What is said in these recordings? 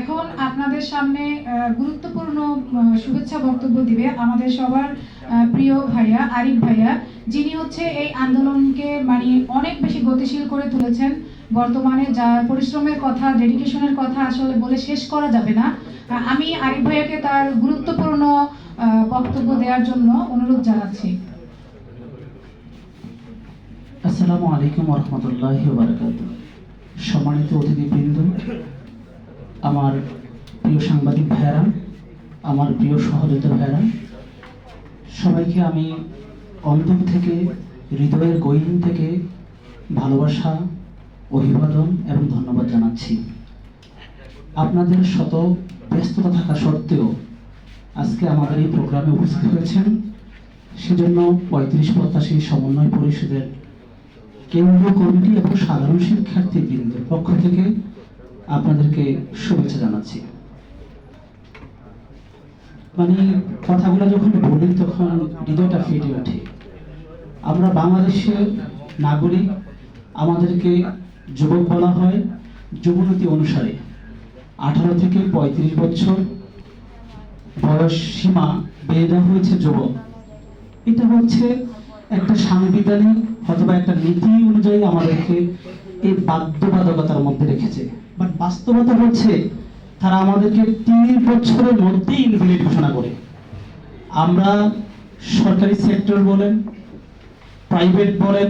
এখন আপনাদের সামনে গুরুত্বপূর্ণ শুভেচ্ছা বক্তব্য দিবে আমাদের সবার প্রিয় ভাইয়া, আরিফ ভাইয়া। যিনি হচ্ছে এই আন্দোলনকে মানে অনেক বেশি গতিশীল করে তুলেছেন। বর্তমানে যার পরিশ্রমের কথা ডেডিকেশনের কথা আসলে বলে শেষ করা যাবে না। আমি আরিফ ভাইয়াকে তার গুরুত্বপূর্ণ বক্তব্য দেওয়ার জন্য অনুরোধ জানাচ্ছি। আসসালামু আলাইকুম রহমতুল্লাহ বারকাত সম্মানিত অতিথিবৃন্দ আমার প্রিয় সাংবাদিক ভাইয়েরা আমার প্রিয় সহযোগিতা ভাইয়েরা সবাইকে আমি অন্তর থেকে, হৃদয়ের গহীন থেকে ভালোবাসা, অভিবাদন এবং ধন্যবাদ জানাচ্ছি। আপনাদের শত ব্যস্ততা থাকা সত্ত্বেও আজকে আমাদের এই প্রোগ্রামে উপস্থিত হয়েছেন। সেজন্য পঁয়ত্রিশ প্রত্যাশী সমন্বয় পরিষদের কেন্দ্রীয় কমিটি এবং সাধারণ শিক্ষার্থী বৃন্দের পক্ষ থেকে আপনাদেরকে শুভেচ্ছা জানাচ্ছি। মানে কথাগুলো যখন বলি, তখন হৃদয়টা ফেটে ওঠে। আমরা বাংলাদেশের নাগরিক, আমাদেরকে যুবক বলা হয়, যুবনীতি অনুসারে। আঠারো থেকে পঁয়ত্রিশ বছর বয়স সীমা বেড়ে দেওয়া হয়েছে যুবক। এটা হচ্ছে একটা সাংবিধানিক অথবা একটা নীতি অনুযায়ী আমাদেরকে এই বাধ্যবাধকতার মধ্যে রেখেছে। বাট বাস্তবতা হচ্ছে তারা আমাদেরকে তিন বছরের মধ্যেই ইনভ্যালিড ঘোষণা করে। আমরা সরকারি সেক্টর বলেন প্রাইভেট বলেন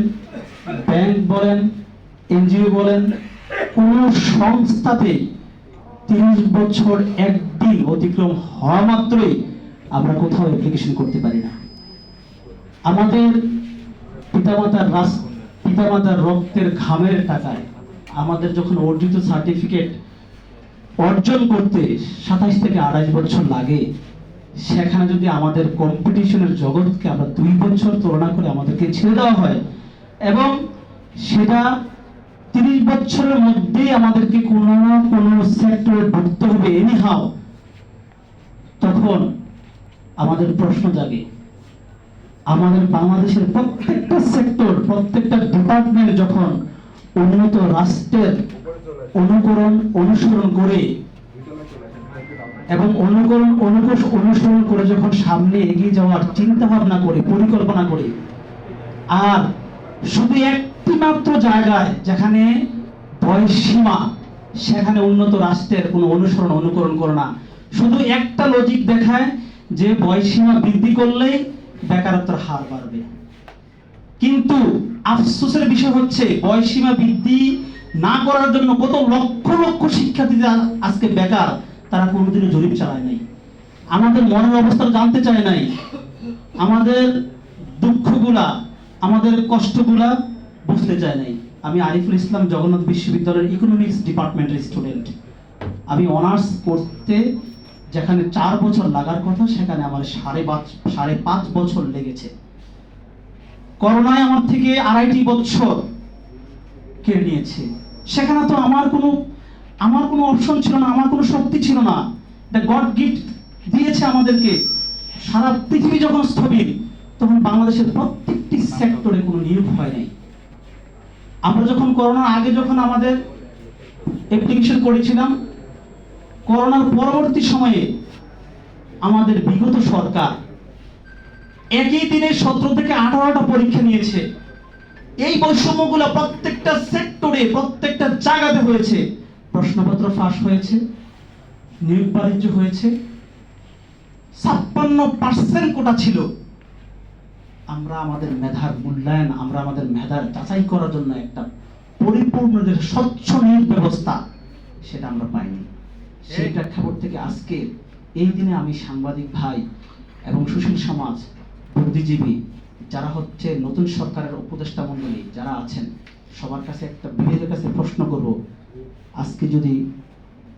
ব্যাংক বলেন এনজিও বলেন, কোন সংস্থাতে তিরিশ বছর একদিন অতিক্রম হওয়া মাত্রই আমরা কোথাও অ্যাপ্লিকেশন করতে পারি না। আমাদের পিতামাতার রাস পিতামাতার রক্তের ঘামের টাকায় আমাদের যখন অর্জিত সার্টিফিকেট অর্জন করতে সাতাইশ থেকে আড়াইশ বছর লাগে, সেখানে যদি আমাদের কম্পিটিশনের জগৎকে আমরা দুই বছর তুলনা করে আমাদেরকে ছেড়ে দেওয়া হয় এবং সেটা তিরিশ বছরের মধ্যেই আমাদেরকে কোনো না কোনো সেক্টরে ঢুকতে হবে এনিহাও তখন আমাদের প্রশ্ন জাগে, আমাদের বাংলাদেশের প্রত্যেকটা সেক্টর প্রত্যেকটা ডিপার্টমেন্ট যখন উন্নত রাষ্ট্রের অনুকরণ অনুসরণ করে এবং অনুকরণ অনুকোষ অনুসরণ করে যখন সামনে এগিয়ে যাওয়ার চিন্তা ভাবনা করে, পরিকল্পনা করে, আর শুধু একটি মাত্র জায়গায় যেখানে বয়স সীমা, সেখানে উন্নত রাষ্ট্রের কোনো অনুসরণ অনুকরণ করে না। শুধু একটা লজিক দেখায় যে বয়স সীমা বৃদ্ধি করলেই বেকারত্বের হার বাড়বে। কিন্তু আফসোসের বিষয় হচ্ছে, বয়সীমা বৃদ্ধি না করার জন্য কত লক্ষ লক্ষ শিক্ষার্থী আজকে বেকার, তারা কোনোদিনও জরিপ চালায় নাই। আমাদের মনের অবস্থা জানতে চায় নাই। আমাদের দুঃখগুলা, আমাদের কষ্টগুলা বুঝতে চায় নাই। আমি আরিফুল ইসলাম জগন্নাথ বিশ্ববিদ্যালয়ের ইকোনমিক্স ডিপার্টমেন্টের স্টুডেন্ট আমি অনার্স করতে যেখানে চার বছর লাগার কথা, সেখানে আমার সাড়ে পাঁচ সাড়ে পাঁচ বছর লেগেছে। করোনায় আমার থেকে আড়াইটি বছর কেড়ে নিয়েছে। সেখানে তো আমার কোনো আমার কোনো অপশন ছিল না, আমার কোনো শক্তি ছিল না। এটা গড গিফট দিয়েছে আমাদেরকে। সারা পৃথিবী যখন স্থবির, তখন বাংলাদেশের প্রত্যেকটি সেক্টরে কোনো নিয়োগ হয় নাই। আমরা যখন করোনার আগে যখন আমাদের অ্যাপ্লিকেশন করেছিলাম, করোনার পরবর্তী সময়ে আমাদের বিগত সরকার একই দিনে সতেরো থেকে আঠারোটা পরীক্ষা নিয়েছে। এই বৈষম্যগুলো প্রত্যেকটা সেক্টরে প্রত্যেকটা জায়গাতে হয়েছে। প্রশ্নপত্র ফাঁস হয়েছে, নিয়োগ বাণিজ্য হয়েছে। ছাপ্পান্ন পার্সেন্ট কোটা ছিল। আমরা আমাদের মেধার মূল্যায়ন, আমরা আমাদের মেধার যাচাই করার জন্য একটা পরিপূর্ণ যে স্বচ্ছ নিয়োগ ব্যবস্থা, সেটা আমরা পাইনি। সেই প্রেক্ষাপট থেকে আজকে এই দিনে আমি সাংবাদিক ভাই এবং সুশীল সমাজ বুদ্ধিজীবী, যারা হচ্ছে নতুন সরকারের উপদেষ্টা মণ্ডলী যারা আছেন, সবার কাছে একটা বিবেকের কাছে প্রশ্ন করব, আজকে যদি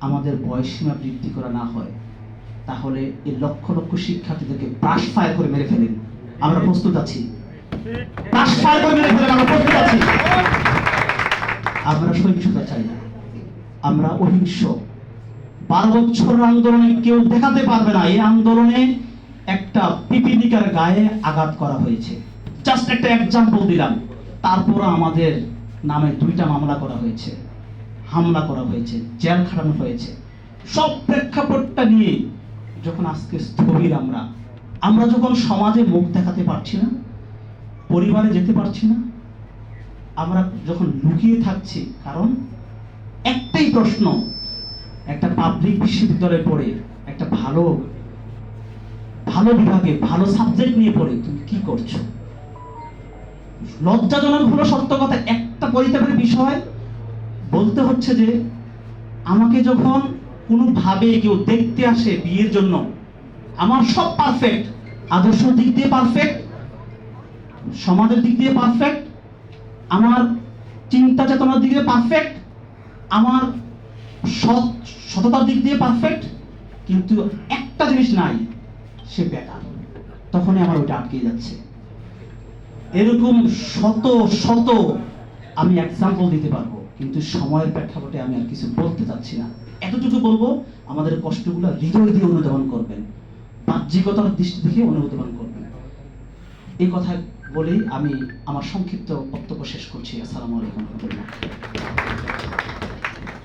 আমাদের বয়স সীমা বৃদ্ধি করা না হয়, তাহলে এই লক্ষ লক্ষ শিক্ষার্থীদেরকে মেরে আমরা প্রস্তুত আছি। ব্রাশ ফায়ার করে মেরে ফেলেন, আমরা প্রস্তুত আছি। আমরা সহিংসতা চাই না। আমরা অহিংস। বারো বছর আন্দোলনে কেউ দেখাতে পারবে না। এই আন্দোলনে একটা পিপিলিকার গায়ে আঘাত করা হয়েছে। জাস্ট একটা এক্সাম্পল দিলাম। তারপর আমাদের নামে দুইটা মামলা করা হয়েছে। হামলা করা হয়েছে, জেল খাটানো হয়েছে। সব প্রেক্ষাপটটা নিয়ে যখন আজকে স্থবির আমরা আমরা যখন সমাজে মুখ দেখাতে পারছি না, পরিবারে যেতে পারছি না, আমরা যখন লুকিয়ে থাকছি, কারণ একটাই প্রশ্ন, একটা পাবলিক বিশ্ববিদ্যালয়ে পড়ে একটা ভালো ভালো বিভাগে ভালো সাবজেক্ট নিয়ে পড়ে, তুমি কি করছ? লজ্জাজনক হলো সত্য কথা, একটা পরিতাপের বিষয়, বলতে হচ্ছে যে আমাকে যখন কোনোভাবে কেউ দেখতে আসে বিয়ের জন্য, আমার সব পারফেক্ট আদর্শ দিক দিয়ে পারফেক্ট সমাজের দিক দিয়ে পারফেক্ট আমার চিন্তা চেতনার দিক দিয়ে পারফেক্ট আমার সৎ, সততার দিক দিয়ে পারফেক্ট কিন্তু একটা জিনিস নাই সে বেকার তখনই আমার ওইটা আটকে যাচ্ছে। এরকম শত শত আমি এক্সাম্পল দিতে পারব, কিন্তু সময়ের প্রেক্ষাপটে আমি আর কিছু বলতে চাচ্ছি না। এতটুকু বলব, আমাদের কষ্টগুলো হৃদয় দিয়ে অনুধাবন করবেন। বাহ্যিকতার দৃষ্টি থেকে অনুধাবন করবেন। এই কথা বলেই আমি আমার সংক্ষিপ্ত বক্তব্য শেষ করছি। আসসালামু আলাইকুম